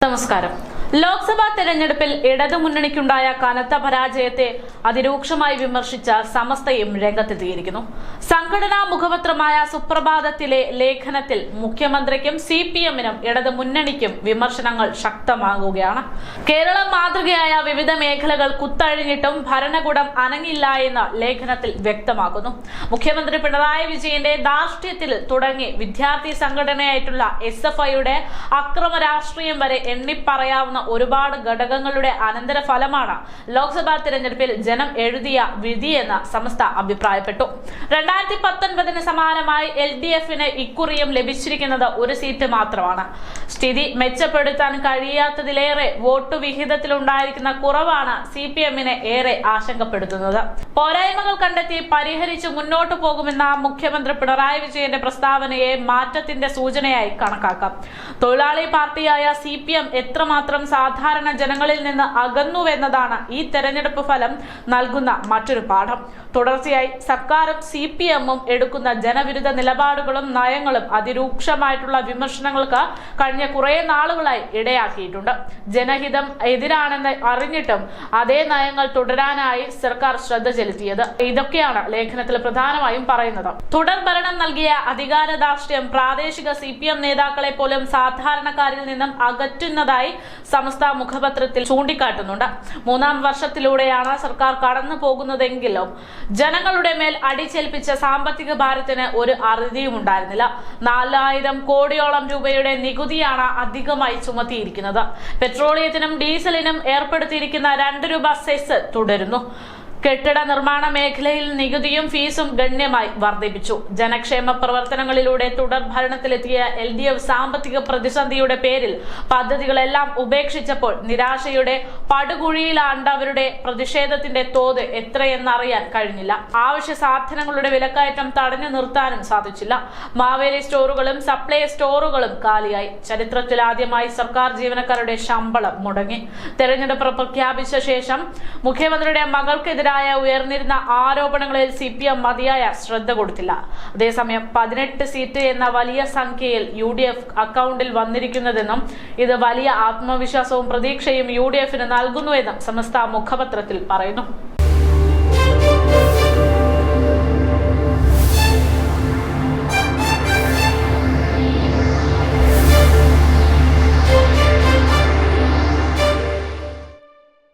നമസ്കാരം ലോക്സഭാ തെരഞ്ഞെടുപ്പിൽ ഇടതുമുന്നണിക്കുണ്ടായ കനത്ത പരാജയത്തെ അതിരൂക്ഷമായി വിമർശിച്ച സമസ്തയും രംഗത്തെത്തിയിരിക്കുന്നു. സംഘടനാ മുഖപത്രമായ സുപ്രഭാതത്തിലെ ലേഖനത്തിൽ മുഖ്യമന്ത്രിക്കും സി പി എമ്മിനും ഇടതുമുന്നണിക്കും വിമർശനങ്ങൾ ശക്തമാകുകയാണ്. കേരളം മാതൃകയായ വിവിധ മേഖലകൾ കുത്തഴിഞ്ഞിട്ടും ഭരണകൂടം അനങ്ങില്ല എന്ന് ലേഖനത്തിൽ വ്യക്തമാക്കുന്നു. മുഖ്യമന്ത്രി പിണറായി വിജയന്റെ ദാർഷ്ട്യത്തിൽ തുടങ്ങി വിദ്യാർത്ഥി സംഘടനയായിട്ടുള്ള എസ് എഫ് ഐയുടെ അക്രമ രാഷ്ട്രീയം വരെ എണ്ണിപ്പറയാവുന്ന ഒരുപാട് ഘടകങ്ങളുടെ അനന്തരഫലമാണ് ലോക്സഭാ തിരഞ്ഞെടുപ്പിൽ ജനം എഴുതിയ വിധിയെന്ന് സമസ്ത അഭിപ്രായപ്പെട്ടു. രണ്ടായിരത്തി പത്തൊൻപതിന് സമാനമായി എൽ ഡി എഫിന് ഇക്കുറിയും ലഭിച്ചിരിക്കുന്നത് ഒരു സീറ്റ് മാത്രമാണ്. സ്ഥിതി മെച്ചപ്പെടുത്താൻ കഴിയാത്തതിലേറെ വോട്ട് വിഹിതത്തിലുണ്ടായിരിക്കുന്ന കുറവാണ് സി പി എമ്മിനെ ഏറെ ആശങ്കപ്പെടുത്തുന്നത്. പോരായ്മകൾ കണ്ടെത്തി പരിഹരിച്ച് മുന്നോട്ട് പോകുമെന്ന മുഖ്യമന്ത്രി പിണറായി വിജയന്റെ പ്രസ്താവനയെ മാറ്റത്തിന്റെ സൂചനയായി കണക്കാക്കാം. തൊഴിലാളി പാർട്ടിയായ സി പി എം എത്രമാത്രം സാധാരണ ജനങ്ങളിൽ നിന്ന് അകന്നുവെന്നതാണ് ഈ തെരഞ്ഞെടുപ്പ് ഫലം നൽകുന്ന മറ്റൊരു പാഠം. തുടർച്ചയായി സർക്കാരും സി പി എമ്മും എടുക്കുന്ന ജനവിരുദ്ധ നിലപാടുകളും നയങ്ങളും അതിരൂക്ഷമായിട്ടുള്ള വിമർശനങ്ങൾക്ക് കഴിഞ്ഞ കുറെ നാളുകളായി ഇടയാക്കിയിട്ടുണ്ട്. ജനഹിതം എതിരാണെന്ന് അറിഞ്ഞിട്ടും അതേ നയങ്ങൾ തുടരാനായി സർക്കാർ ശ്രദ്ധ ചെലുത്തിയത്. ഇതൊക്കെയാണ് ലേഖനത്തിൽ പ്രധാനമായും പറയുന്നത്. തുടർ ഭരണം നൽകിയ അധികാര ദാർഷ്ട്യം പ്രാദേശിക സി പി എം നേതാക്കളെ പോലും സാധാരണക്കാരിൽ നിന്നും അകറ്റുന്നതായി സമസ്ത മുഖപത്രത്തിൽ ചൂണ്ടിക്കാട്ടുന്നുണ്ട്. മൂന്നാം വർഷത്തിലൂടെയാണ് സർക്കാർ കടന്നു പോകുന്നതെങ്കിലും ജനങ്ങളുടെ മേൽ അടിച്ചേൽപ്പിച്ച സാമ്പത്തിക ഭാരത്തിന് ഒരു അറുതിയും ഉണ്ടായിരുന്നില്ല. നാലായിരം കോടിയോളം രൂപയുടെ നികുതിയാണ് അധികമായി ചുമത്തിയിരിക്കുന്നത്. പെട്രോളിയത്തിനും ഡീസലിനും ഏർപ്പെടുത്തിയിരിക്കുന്ന രണ്ട് രൂപ സെസ് തുടരുന്നു. കെട്ടിട നിർമ്മാണ മേഖലയിൽ നികുതിയും ഫീസും ഗണ്യമായി വർദ്ധിപ്പിച്ചു. ജനക്ഷേമ പ്രവർത്തനങ്ങളിലൂടെ തുടർ ഭരണത്തിലെത്തിയ എൽ ഡി എഫ് സാമ്പത്തിക പ്രതിസന്ധിയുടെ പേരിൽ പദ്ധതികളെല്ലാം ഉപേക്ഷിച്ചപ്പോൾ നിരാശയുടെ പടുകുഴിയിലാണ്ടവരുടെ പ്രതിഷേധത്തിന്റെ തോത് എത്രയെന്നറിയാൻ കഴിഞ്ഞില്ല. ആവശ്യ സാധനങ്ങളുടെ വിലക്കയറ്റം തടഞ്ഞു നിർത്താനും സാധിച്ചില്ല. മാവേലി സ്റ്റോറുകളും സപ്ലൈ സ്റ്റോറുകളും കാലിയായി. ചരിത്രത്തിൽ ആദ്യമായി സർക്കാർ ജീവനക്കാരുടെ ശമ്പളം മുടങ്ങി. തെരഞ്ഞെടുപ്പ് പ്രഖ്യാപിച്ച ശേഷം മുഖ്യമന്ത്രിയുടെ മകൾക്കെതിരായ ഉയർന്നിരുന്ന ആരോപണങ്ങളിൽ സി പി എം മതിയായ ശ്രദ്ധ കൊടുത്തില്ല. അതേസമയം പതിനെട്ട് സീറ്റ് എന്ന വലിയ സംഖ്യയിൽ യു ഡി എഫ് അക്കൗണ്ടിൽ വന്നിരിക്കുന്നതെന്നും ഇത് വലിയ ആത്മവിശ്വാസവും പ്രതീക്ഷയും യു ഡി എഫിന് നൽകുന്നുവെന്നും സമസ്ത മുഖപത്രത്തിൽ പറയുന്നു.